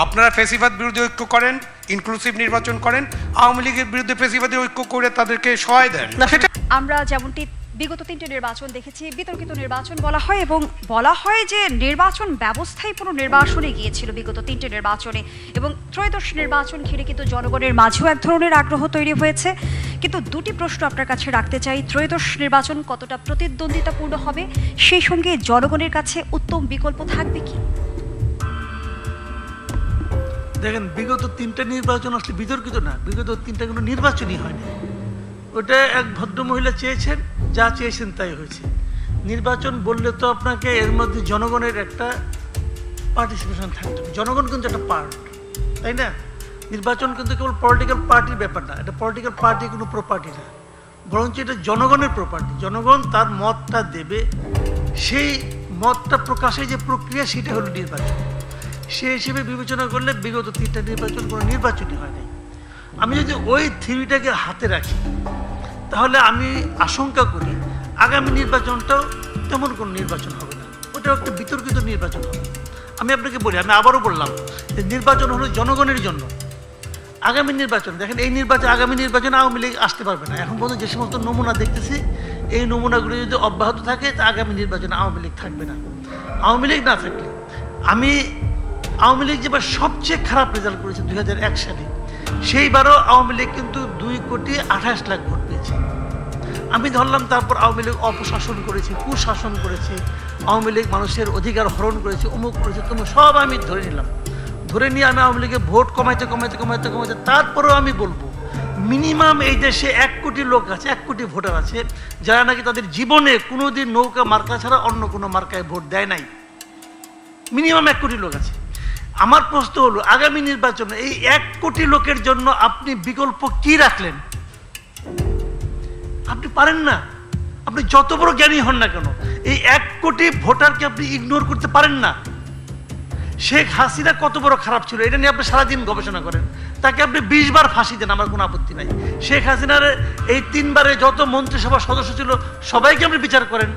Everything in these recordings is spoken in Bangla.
আপনারা ফেসিবাদ বিরোধী ঐক্য করেন ইনক্লুসিভ নির্বাচন করেন, আওয়ামী লীগের বিরুদ্ধে ফেসিবাদী ঐক্য করে তাদেরকে সহায় দেন। আমরা যেমনটি বিগত তিনটে নির্বাচন দেখেছি, বিতর্কিত নির্বাচন বলা হয় এবং বলা হয় যে নির্বাচন ব্যবস্থাই পুরো নির্বাচনে গিয়েছিল বিগত তিনটে নির্বাচনে। এবং ত্রয়োদশ নির্বাচন ঘিরে কিন্তু জনগণের মাঝেও এক ধরনের আগ্রহ তৈরি হয়েছে। কিন্তু দুটি প্রশ্ন আপনার কাছে রাখতে চাই, ত্রয়োদশ নির্বাচন কতটা প্রতিদ্বন্দ্বিতাপূর্ণ হবে? সেই সঙ্গে জনগণের কাছে উত্তম বিকল্প থাকবে কি? দেখেন, বিগত তিনটা নির্বাচন আসলে বিতর্কিত না, বিগত তিনটা কোনো নির্বাচনই হয়নি ওটা এক ভদ্র মহিলা চেয়েছেন, যা চেয়েছেন তাই হয়েছে। নির্বাচন বললে তো আপনাকে এর মধ্যে জনগণের একটা পার্টিসিপেশন থাকতে হবে। জনগণ কিন্তু একটা পার্ট তাই না? নির্বাচন কিন্তু কেবল পলিটিক্যাল পার্টির ব্যাপার না, এটা পলিটিক্যাল পার্টি কোনো প্রপার্টি না। বরঞ্চ এটা জনগণের প্রপার্টি জনগণ তার মতটা দেবে, সেই মতটা প্রকাশের যে প্রক্রিয়া, সেটা হলো নির্বাচন। সে হিসেবে বিবেচনা করলে বিগত তিনটা নির্বাচন কোনো নির্বাচনই হয় নাই। আমি যদি ওই থিওরিটাকে হাতে রাখি, তাহলে আমি আশঙ্কা করি আগামী নির্বাচনটাও তেমন কোনো নির্বাচন হবে না। ওটাও একটা বিতর্কিত নির্বাচন হবে। আমি আপনাকে বলি, আমি আবারও বললাম যে নির্বাচন হলো জনগণের জন্য। আগামী নির্বাচন, দেখেন এই নির্বাচন, আগামী নির্বাচনে আওয়ামী লীগ আসতে পারবে না। এখন পর্যন্ত যে সমস্ত নমুনা দেখতেছি, এই নমুনাগুলো যদি অব্যাহত থাকে, তা আগামী নির্বাচনে আওয়ামী লীগ থাকবে না। আওয়ামী লীগ না থাকলে, আমি আওয়ামী লীগ যেবার সবচেয়ে খারাপ রেজাল্ট করেছে দুই হাজার এক সালে, সেইবারও আওয়ামী লীগ কিন্তু দুই কোটি আঠাশ লাখ ভোট পেয়েছে। আমি ধরলাম তারপর আওয়ামী লীগ অপশাসন করেছে, কুশাসন করেছে, আওয়ামী লীগ মানুষের অধিকার হরণ করেছে, অমুক করেছে তুমি সব আমি ধরে নিলাম। ধরে নিয়ে আমি আওয়ামী লীগের ভোট কমাইতে কমাইতে কমাইতে কমাইতে, তারপরেও আমি বলব, মিনিমাম এই দেশে এক কোটি লোক আছে, এক কোটি ভোটার আছে, যারা নাকি তাদের জীবনে কোনোদিন নৌকা মার্কা ছাড়া অন্য কোনো মার্কায় ভোট দেয় নাই। মিনিমাম এক কোটি লোক আছে। আমার প্রশ্ন হলো, আগামী নির্বাচনে এই এক কোটি লোকের জন্য আপনি বিকল্প কি রাখলেন? আপনি পারেন না। আপনি যত বড় জ্ঞানী হন না কেন, এই এক কোটি ভোটারকে আপনি ইগনোর করতে পারেন না। শেখ হাসিনা কত বড় খারাপ ছিল, এটা নিয়ে আপনি সারাদিন গবেষণা করেন। তাকে আপনি বিশ বার ফাঁসি দেন, আমার কোনো আপত্তি নাই। শেখ হাসিনার এই তিনবারে যত মন্ত্রিসভার সদস্য ছিল, সবাইকে আপনি বিচার করেন।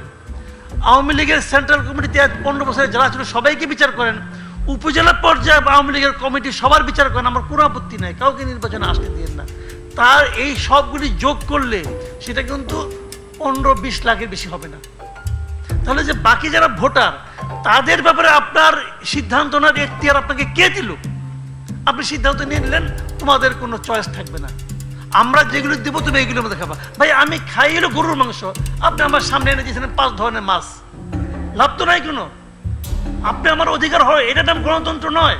আওয়ামী লীগের সেন্ট্রাল কমিটিতে পনেরো বছরে যারা ছিল, সবাইকে বিচার করেন। উপজেলা পর্যায়ে আওয়ামী লীগের কমিটি সবার বিচার করেন, আমার কোনো আপত্তি নাই, কাউকে নির্বাচনে আসতে দিন না। তার এই সবগুলি যোগ করলে সেটা কিন্তু পনেরো বিশ লাখের বেশি হবে না। তাহলে যে বাকি যারা ভোটার, তাদের ব্যাপারে আপনার সিদ্ধান্ত নেওয়ার এখতিয়ার আপনাকে কে দিল? আপনি সিদ্ধান্ত নিয়ে নিলেন, তোমাদের কোনো চয়েস থাকবে না। আমরা যেগুলো দেবো তুমি এইগুলোর মধ্যে খাবা। ভাই, আমি খাই হলো গরুর মাংস, আপনি আমার সামনে এনে দিয়েছিলেন পাঁচ ধরনের মাছ। লাভ তো নাই কোনো। আপনি আমার অধিকার হয় এটা নাম গণতন্ত্র নয়।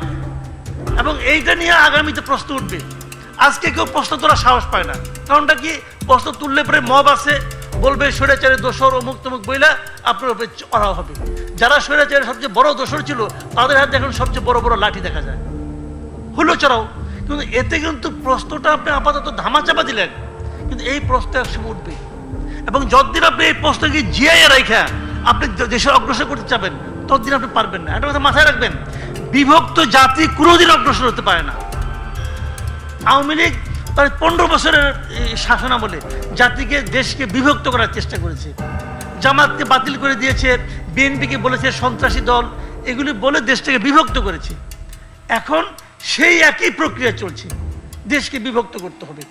এবং এইটা নিয়ে আগামীতে প্রশ্ন উঠবে। আজকে কেউ প্রশ্ন তোলা সাহস পায় না। কারণটা কি? প্রশ্ন তুললে পরে মব আছে, বলবে স্বৈরাচারের দোষর, অমুক তমুক বইলা আপনার উপরে চড়া হবে। যারা স্বৈরাচারের সবচেয়ে বড় দোষর ছিল, তাদের হাতে এখন সবচেয়ে বড় বড় লাঠি দেখা যায়। হলো চড়াও। কিন্তু এতে কিন্তু প্রশ্নটা আপনি আপাতত ধামাচাপা দিলেন। কিন্তু এই প্রশ্ন একসময় উঠবে। এবং যতদিন আপনি এই প্রশ্নকে জিয়াইয়া রেখা আপনি দে- দেশের অগ্রসর করতে চাবেন ততদিন আপনি পারবেন না। একটা কথা মাথায় রাখবেন, বিভক্ত জাতি কোনোদিন অগ্রসর হতে পারে না। আওয়ামী লীগ পনেরো বছরের শাসনামলে জাতিকে, দেশকে বিভক্ত করার চেষ্টা করেছে। জামাতকে বাতিল করে দিয়েছে, বিএনপিকে বলেছে সন্ত্রাসী দল, এগুলি বলে দেশটাকে বিভক্ত করেছে। এখন সেই একই প্রক্রিয়া চলছে, দেশকে বিভক্ত করতে হবে।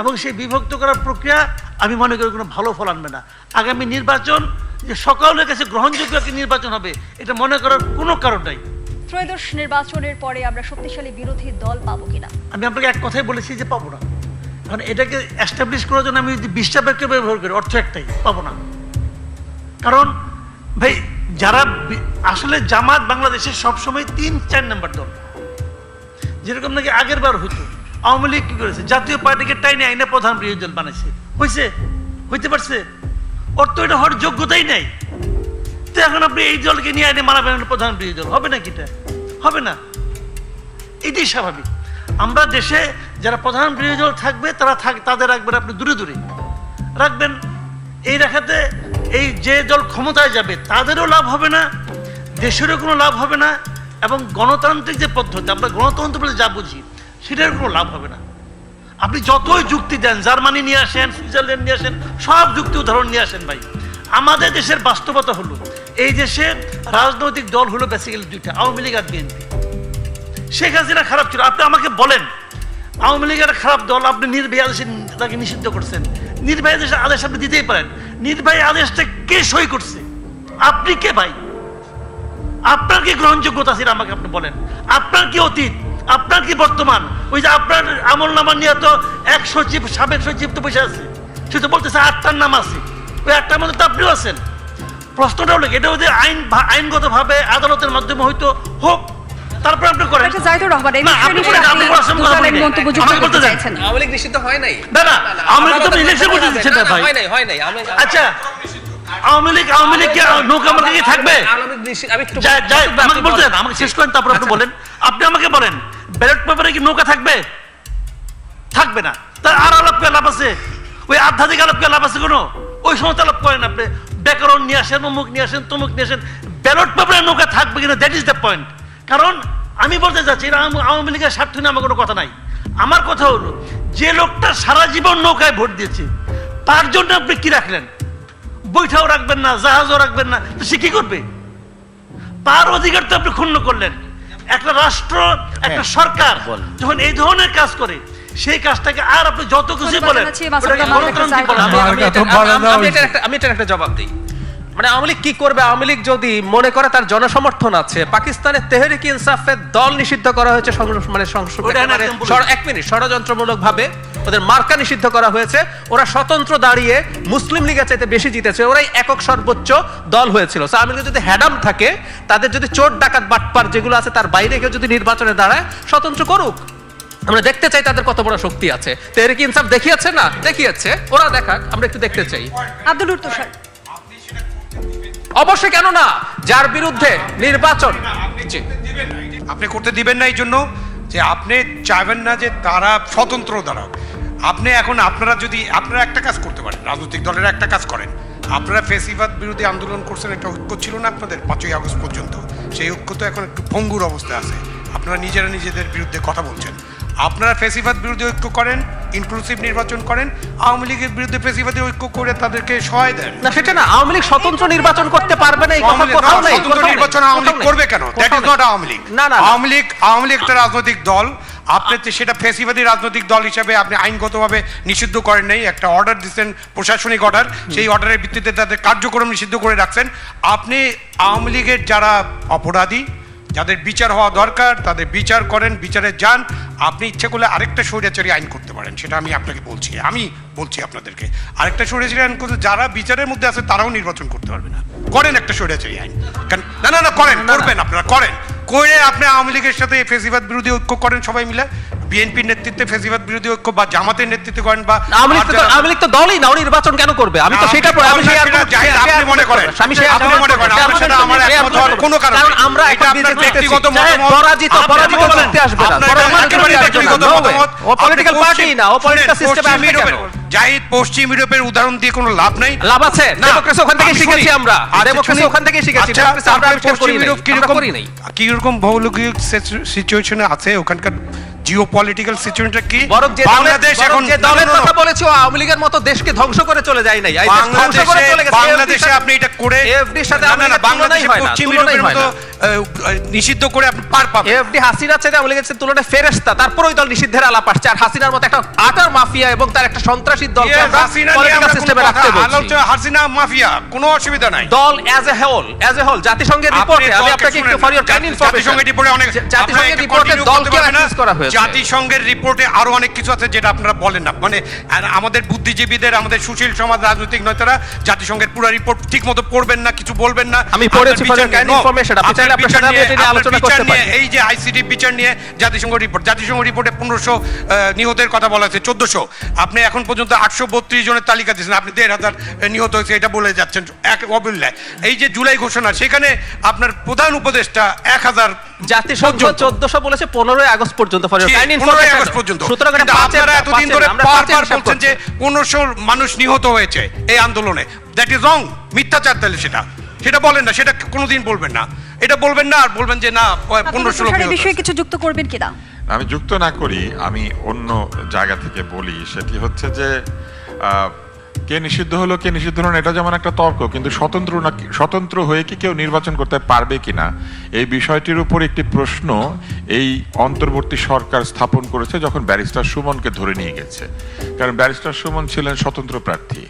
এবং সেই বিভক্ত করার প্রক্রিয়া, আমি মনে করি কোনো ভালো ফল আনবে না। আগামী নির্বাচন যে সকলের কাছে গ্রহণযোগ্য একটি নির্বাচন হবে এটা মনে করার কোনো কারণ নাই। ত্রয়োদশ নির্বাচনের পরে আমরা শক্তিশালী বিরোধী দল পাবো কিনা? আমি আপনাকে এক কথাই বলেছি যে পাবো না। কারণ এটাকে এস্টাবলিশ করার জন্য আমি যদি বিশটা বাক্য ব্যবহার করি অর্থ একটাই পাবো না। কারণ ভাই যারা আসলে জামাত বাংলাদেশের সবসময় তিন চার নাম্বার দল। যেরকম নাকি আগের বার হইতো আওয়ামী লীগ কি করেছে? জাতীয় পার্টিকে টাইনে আইনে প্রধান বিরোধী দল বানাইছে। হয়েছে হইতে পারছে? ওর তো এটা হওয়ার যোগ্যতাই নেই। তো এখন আপনি এই দলকে নিয়ে আইনে মানাবেন প্রধান বিরোধী দল হবে নাকি এটা? হবে না। এটাই স্বাভাবিক। আমরা দেশে যারা প্রধান বিরোধী দল থাকবে, তারা থাক তাদের রাখবেন আপনি দূরে দূরে। রাখবেন। এই রাখাতে এই যে দল ক্ষমতায় যাবে, তাদেরও লাভ হবে না, দেশেরও কোনো লাভ হবে না, এবং গণতান্ত্রিক যে পদ্ধতি, আমরা গণতন্ত্র বলে যা বুঝি, সেটার কোনো লাভ হবে না। আপনি যতই যুক্তি দেন, জার্মানি নিয়ে আসেন, সুইজারল্যান্ড নিয়ে আসেন, সব যুক্তি উদাহরণ নিয়ে আসেন ভাই। আমাদের দেশের বাস্তবতা হলো, এই দেশের রাজনৈতিক দল হলো বেসিক্যালি দুইটা, আওয়ামী লীগ আর বিএনপি। শেখ হাসিনা খারাপ ছিল। আপনি আমাকে বলেন, আওয়ামী লীগের খারাপ দল আপনি নির্বাহী আদেশে তাকে নিষিদ্ধ করছেন। নির্বাহী আদেশের আদেশ আপনি দিতেই পারেন। নির্বাহী আদেশটা কে সই করছে? আপনি কে ভাই? আপনার কি গ্রহণযোগ্যতা ছিল আমাকে আপনি বলেন? আপনার কি অতীত? আপনার কি বর্তমান? ওই যে আপনার আমল নামা নিয়ে তো এক সচিব সাবেক সচিব তো বসে আছে। সে তো বলতেছে আটটার নাম আছে। ওই আটটার মধ্যে তো আপনিও আছেন। প্রশ্নটা হলো এটা যদি আইন আইনগতভাবে আদালতের মাধ্যমে হয়তো হোক তারপরে আপনি করেন। ডক্টর জাহিদুর রহমান এই বিষয়ে আপনি নিশ্চয়ই বলেন, আপনি আপনি বলার সময় দু কথা ধরনের বলেন। মন্তব্য যুক্ত করতে চাইছেন আওয়ামী লীগ নিষিদ্ধ হয় নাই? না, না, আওয়ামী লীগ তো ইলেকশন করতে আলাদা না, না, ভাই। হয় নাই হয় নাই। আচ্ছা আওয়ামী লীগ আওয়ামী লীগ কি নৌকা আমাকে থাকবে? আওয়ামী লীগ নিষিদ্ধ- আমি একটু যাই- যাই, বক্তব্য আমাকে বলতে আমাকে শেষ করেন তারপর আপনি বলেন। আপনি আমাকে বলেন। ব্যালট পেপারে কি নৌকা থাকবে? থাকবে না। তার আর আলাপ করে লাভ আছে? ওই আধ্যাত্মিক আলাপ করে লাভ আছে কোনো? ওই সমস্ত আলাপ করেন আপনি। ব্যাকরণ নিয়ে আসেন, অমুক নিয়ে আসেন, তমুক নিয়ে আসেন। ব্যালট পেপারে নৌকা থাকবে কিনা দ্যাট ইজ দ্য পয়েন্ট কারণ আমি বলতে চাচ্ছি এটা আওয়ামী লীগের স্বার্থ নিয়ে আমার কোনো কথা নাই। আমার কথা হলো, যে লোকটা সারা জীবন নৌকায় ভোট দিয়েছে, তার জন্য আপনি কি রাখলেন? বৈঠাও রাখবেন না, জাহাজও রাখবেন না। সে কি করবে? তার অধিকার তো আপনি ক্ষুণ্ণ করলেন। একটা রাষ্ট্র একটা সরকার যখন এই ধরনের কাজ করে সেই কাজটাকে আর আপনি যত খুশি বলেন। আমি- এটার একটা- জবাব দিই। মানে আওয়ামী লীগ কি করবে? আওয়ামী লীগ যদি মনে করে তার জনসমর্থন আছে পাকিস্তানের তেহরিক ইনসাফের দল নিষিদ্ধ করা হয়েছে মানে সংস- ওটা আমি একেবারে একদম বলি। ষড়- এক মিনিট ষড়যন্ত্রমূলক ভাবে ওদের মার্কা নিষিদ্ধ করা হয়েছে। ওরা স্বতন্ত্র দাঁড়িয়ে মুসলিম লীগের চাইতে বেশি জিতেছে। ওরাই একক সর্বোচ্চ দল হয়েছিল। আওয়ামী লীগের যদি হ্যাডাম থাকে তাদের যদি চোর ডাকাত বাটপার যেগুলো আছে তার বাইরে কেউ যদি নির্বাচনে দাঁড়ায় স্বতন্ত্র করুক। আমরা দেখতে চাই তাদের কত বড় শক্তি আছে। তেহরিক ইনসাফ দেখিয়েছে না? দেখিয়েছে। ওরা দেখাক আমরা একটু দেখতে চাই। আব্দুল তুষার অবশ্যই কেন না? যার বিরুদ্ধে নির্বাচন আপনি করতে দিবেন না এই জন্য যে আপনি চাইবেন না যে তারা স্বতন্ত্র দাঁড়াক। আপনি এখন আপনারা যদি আপনারা একটা কাজ করতে পারেন রাজনৈতিক দলের একটা কাজ করেন। আপনারা ফেসিবাদ বিরোধী আন্দোলন করছেন একটা ঐক্য ছিল না আপনাদের পাঁচই আগস্ট পর্যন্ত? সেই ঐক্য তো এখন একটু ভঙ্গুর অবস্থায় আছে। আপনারা নিজেরা নিজেদের বিরুদ্ধে কথা বলছেন। আপনারা ফেসিবাদ বিরোধী ঐক্য করেন ইনক্লুসিভ নির্বাচন করেন আওয়ামী লীগের বিরুদ্ধে ফেসিবাদী ঐক্য করে তাদেরকে সহায় দেন। না সেটা না আওয়ামী লীগ স্বতন্ত্র নির্বাচন করতে পারবে না এই কথা কোথাও নেই স্বতন্ত্র নির্বাচন আওয়ামী লীগ করবে কেন? That is not Awami League. না না না। আওয়ামী লীগ আওয়ামী লীগ একটা রাজনৈতিক দল। আপনি তো সেটা ফেসিবাদী রাজনৈতিক দল হিসেবে আপনি আইনগতভাবে নিষিদ্ধ করেন নাই একটা অর্ডার দিচ্ছেন প্রশাসনিক অর্ডার সেই অর্ডারের ভিত্তিতে তাদের কার্যক্রম নিষিদ্ধ করে রাখছেন। আপনি আওয়ামী লীগের যারা অপরাধী যাদের বিচার হওয়া দরকার তাদের বিচার করেন বিচারে যান আপনি ইচ্ছে করলে আরেকটা স্বৈরাচারী আইন করতে পারেন সেটা আমি আপনাকে বলছি আমি বলছি আপনাদেরকে। আরেকটা স্বৈরাচারী আইন করতে যারা বিচারের মধ্যে আছে তারাও নির্বাচন করতে পারবে না। করেন একটা স্বৈরাচারী আইন। কারণ- না না না করেন করবেন আপনারা করেন। করে আপনি আওয়ামী লীগের সাথে ফেসিবাদ বিরোধী ঐক্য করেন সবাই মিলে বিএনপির নেতৃত্বে ফেসিবাদ বিরোধী ঐক্য বা জামাতের নেতৃত্বে করেন বা আওয়ামী লীগ তো দলই না ও নির্বাচন কেন করবে আমি তো সেটা আমি আপনি মনে করেন। আমি আপনি মনে করেন, আপনার সাথে আমার একমত হওয়ার কোনো কারণ কারণ আমরা এটা আপনার ব্যক্তিগত দেখছি। মতামত। পরাজিত পরাজিত করতে আসবে না পরাজিত। ব্যক্তিগত মতামত। ও পলিটিক্যাল পার্টি না ও পলিটিক্যাল সিস্টেমে আসবে কেন জাহিদ পশ্চিম ইউরোপের উদাহরণ দিয়ে কোনো লাভ নাই। লাভ আছে? না, ডেমোক্রেসি ওখান থেকে শিখেছি আমরা। আচ্ছা, ডেমোক্রেসি ওখান থেকে শিখেছি। আচ্ছা, আমরা পশ্চিম ইউরোপ আমরা কীরকম করি নাই কীরকম ভৌগোলিক সিচুয়েশনে আছে? ওখানকার জিও পলিটিক্যাল সিচুয়েশনটা কি? বরং যে বাংলাদেশ এখন যে দলের কথা বলেছে আওয়ামী লীগের মতো দেশকে ধ্বংস করে চলে যায় নাই। এই ধ্বংস করে চলে গেছে। বাংলাদেশে আপনি এটা করে AFD র সাথে না, না, বাংলাদেশে পশ্চিম ইউরোপের মতো নিষিদ্ধ করে আপনি পার পাবেন। এফডি হাসিনার চেয়ে আওয়ামী লীগের তুলনায় ফেরেস্তা তারপর ওই দল নিষিদ্ধের আলাপ আসছে। আর হাসিনার মতো একটা আটার মাফিয়া এবং তার একটা সন্ত্রাসী দলকে আমরা পলিটিক্যাল সিস্টেমে রাখতে বলছি। আলোচনা হাসিনা মাফিয়া কোনো অসুবিধা নাই। দল as a whole as a whole জাতিসংঘের রিপোর্টে আমি আপনাকে একটু ফর ইওর কাইন্ড ইনফরমেশন জাতিসংঘের রিপোর্টে অনেক জাতিসংঘের রিপোর্টে দলকে করা হয়েছে। জাতিসংঘের রিপোর্টে আরও অনেক কিছু আছে যেটা আপনারা বলেন না। মানে আমাদের বুদ্ধিজীবীদের আমাদের সুশীল সমাজ রাজনৈতিক নেতারা জাতিসংঘের পুরো রিপোর্ট ঠিক মতো পড়বেন না কিছু বলবেন না। আমি পড়েছি বিচার kind নিয়ে- information, আপনি চাইলে আপনার সাথে আমি এটা নিয়ে আলোচনা করতে। এই যে আইসিডি বিচার নিয়ে জাতিসংঘ রিপোর্ট জাতিসংঘ রিপোর্টে পনেরোশো নিহতের কথা বলা আছে চোদ্দশো। আপনি এখন পর্যন্ত আটশো বত্রিশ জনের তালিকা দিয়েছেন। আপনি দেড় হাজার নিহত হয়েছে এটা বলে যাচ্ছেন। এক অবিল্লায়। এই যে জুলাই ঘোষণা সেখানে আপনার প্রধান উপদেষ্টা এক হাজার জাতিসংঘ চোদ্দশো বলেছে পনেরোই আগস্ট পর্যন্ত পনেরোই আগস্ট পর্যন্ত। আপনারা এতদিন ধরে বারবার বলছেন যে পনেরোশো মানুষ নিহত হয়েছে এই আন্দোলনে। দ্যাট ইজ রং মিথ্যাচার তাহলে সেটা। সেটা বলেন না সেটা কোনোদিন বলবেন না। এটা বলবেন না আর বলবেন যে না পনেরোশো বিষয়ে কিছু যুক্ত করবেন কিনা? আমি যুক্ত না করি আমি অন্য জায়গা থেকে বলি সেটি হচ্ছে যে কে নিষিদ্ধ হলো কে নিষিদ্ধ হলো না, এটা যেমন একটা তর্ক কিন্তু স্বতন্ত্র না স্বতন্ত্র হয়ে কি কেউ নির্বাচন করতে পারবে কিনা এই বিষয়টির উপর একটি প্রশ্ন এই অন্তর্বর্তী সরকার স্থাপন করেছে যখন ব্যারিস্টার সুমনকে ধরে নিয়ে গেছে। কারণ ব্যারিস্টার সুমন ছিলেন স্বতন্ত্র প্রার্থী।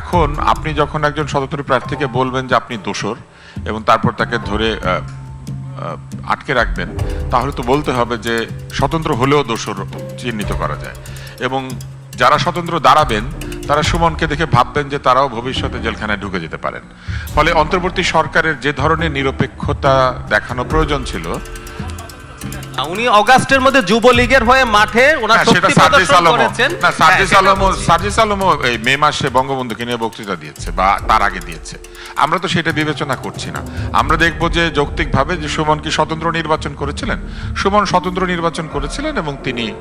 এখন আপনি যখন একজন স্বতন্ত্র প্রার্থীকে বলবেন যে আপনি দোষর এবং তারপর তাকে ধরে আটকে রাখবেন, তাহলে তো বলতে হবে যে স্বতন্ত্র হলেও দোষর চিহ্নিত করা যায়। এবং যারা স্বতন্ত্র দাঁড়াবেন, তারা সুমনকে দেখে ভাববেন যে তারাও ভবিষ্যতে জেলখানায় ঢুকে যেতে পারেন। ফলে অন্তর্বর্তী সরকারের যে ধরনের নিরপেক্ষতা দেখানো প্রয়োজন ছিল উনি অগাস্টের মধ্যে যুবলীগের হয়ে মাঠে ওনার শক্তি প্রদর্শন করেছেন। না সার্জিস হ্যাঁ, বলছি। সার্জিস আলমও এই মে মাসে বঙ্গবন্ধুকে নিয়ে বক্তৃতা দিয়েছে বা তার আগে দিয়েছে। আমরা তো সেটা বিবেচনা করছি না। আমরা দেখব যে যৌক্তিকভাবে যে সুমন কি স্বতন্ত্র নির্বাচন করেছিলেন? সুমন স্বতন্ত্র নির্বাচন করেছিলেন এবং তিনি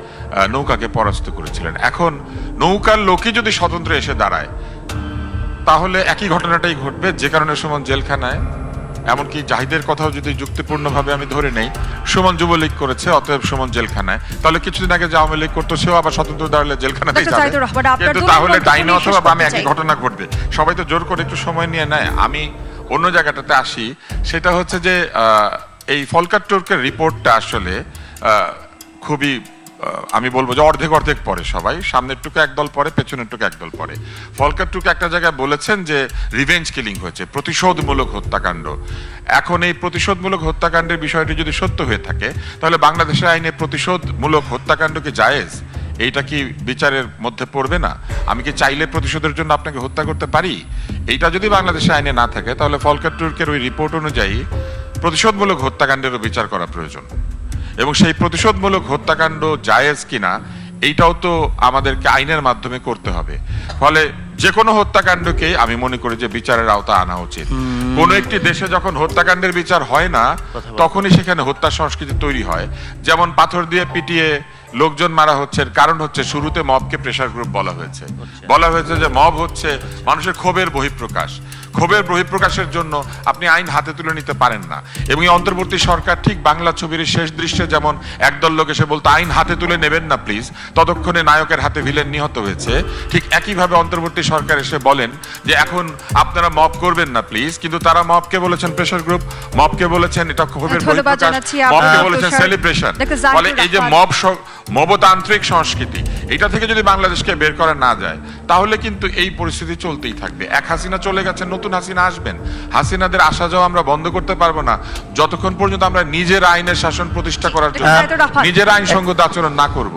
নৌকাকে পরাস্ত করেছিলেন। এখন নৌকার লোকই যদি স্বতন্ত্র এসে দাঁড়ায় তাহলে একই ঘটনাটাই ঘটবে। যে কারণে সুমন জেলখানায় এমনকি জাহিদের কথাও যদি যুক্তিপূর্ণভাবে আমি ধরে নেই সুমন যুবলীগ করেছে অতএব সুমন জেলখানায়। তাহলে কিছুদিন আগে যে আওয়ামী লীগ করতো সেও আবার স্বতন্ত্র দাঁড়ালে জেলখানাতেই যাবে। জাহিদুর রহমান, আপনার কিন্তু তাহলে ডাইনে অথবা বামে একই ঘটনা ঘটবে। সবাই তো জোর করে একটু সময় নিয়ে নেয়। আমি অন্য জায়গাটাতে আসি। সেটা হচ্ছে যে এই ফলকার টোর্কের রিপোর্টটা আসলে খুবই আমি বলব যে অর্ধেক অর্ধেক পরে সবাই। সামনের টুকু একদল পরে পেছনের টুকু একদল পরে ফলকার টুকু একটা জায়গায় বলেছেন যে রিভেঞ্জ কিলিং হয়েছে, প্রতিশোধমূলক হত্যাকাণ্ড। এখন এই প্রতিশোধমূলক হত্যাকাণ্ডের বিষয়টি যদি সত্য হয়ে থাকে, তাহলে বাংলাদেশের আইনে প্রতিশোধমূলক হত্যাকাণ্ড কি জায়েজ? এইটা কি বিচারের মধ্যে পড়বে না? আমি কি চাইলে প্রতিশোধের জন্য আপনাকে হত্যা করতে পারি? এইটা যদি বাংলাদেশের আইনে না থাকে, তাহলে ফলকার টুর্কের ওই রিপোর্ট অনুযায়ী প্রতিশোধমূলক হত্যাকাণ্ডেরও বিচার করা প্রয়োজন। এবং সেই প্রতিশোধমূলক হত্যাকাণ্ড জায়েজ কিনা এইটাও তো আমাদেরকে আইনের মাধ্যমে করতে হবে। ফলে যে কোনো হত্যাকাণ্ডকে আমি মনে করি যে বিচারের আওতা আনা উচিত। কোনো একটি দেশে যখন হত্যাকাণ্ডের বিচার হয় না তখনই সেখানে হত্যা সংস্কৃতি তৈরি হয়। যেমন পাথর দিয়ে পিটিয়ে লোকজন মারা হচ্ছে কারণ হচ্ছে শুরুতে মবকে প্রেশার গ্রুপ বলা হয়েছে। বলা হয়েছে যে মব হচ্ছে মানুষের ক্ষোভের বহিঃপ্রকাশ। ক্ষোভের বহিঃপ্রকাশের জন্য আপনি আইন হাতে তুলে নিতে পারেন না। এবং এই অন্তর্বর্তী সরকার ঠিক বাংলা ছবির শেষ দৃশ্যে যেমন একদল লোক এসে বলতো আইন হাতে তুলে নেবেন না প্লিজ ততক্ষণে নায়কের হাতে ভিলেন নিহত হয়েছে। ঠিক একইভাবে অন্তর্বর্তী সরকার এসে বলেন যে এখন আপনারা মব করবেন না প্লিজ কিন্তু তারা মবকে বলেছেন প্রেশার গ্রুপ মবকে বলেছেন এটা ক্ষোভের বহিঃপ্রকাশ মবকে বলেছেন সেলিব্রেশন ফলে এই যে মব মবতান্ত্রিক সংস্কৃতি। এটা থেকে যদি বাংলাদেশকে বের করা না যায় তাহলে কিন্তু এই পরিস্থিতি চলতেই থাকবে। এক হাসিনা চলে গেছে নতুন হাসিনা আসবেন। হাসিনাদের আসা যাওয়া আমরা বন্ধ করতে পারব না। যতক্ষণ পর্যন্ত আমরা নিজের আইনের শাসন প্রতিষ্ঠা করার জন্য নিজের আইন নিজের আইনসঙ্গত আচরণ না করব।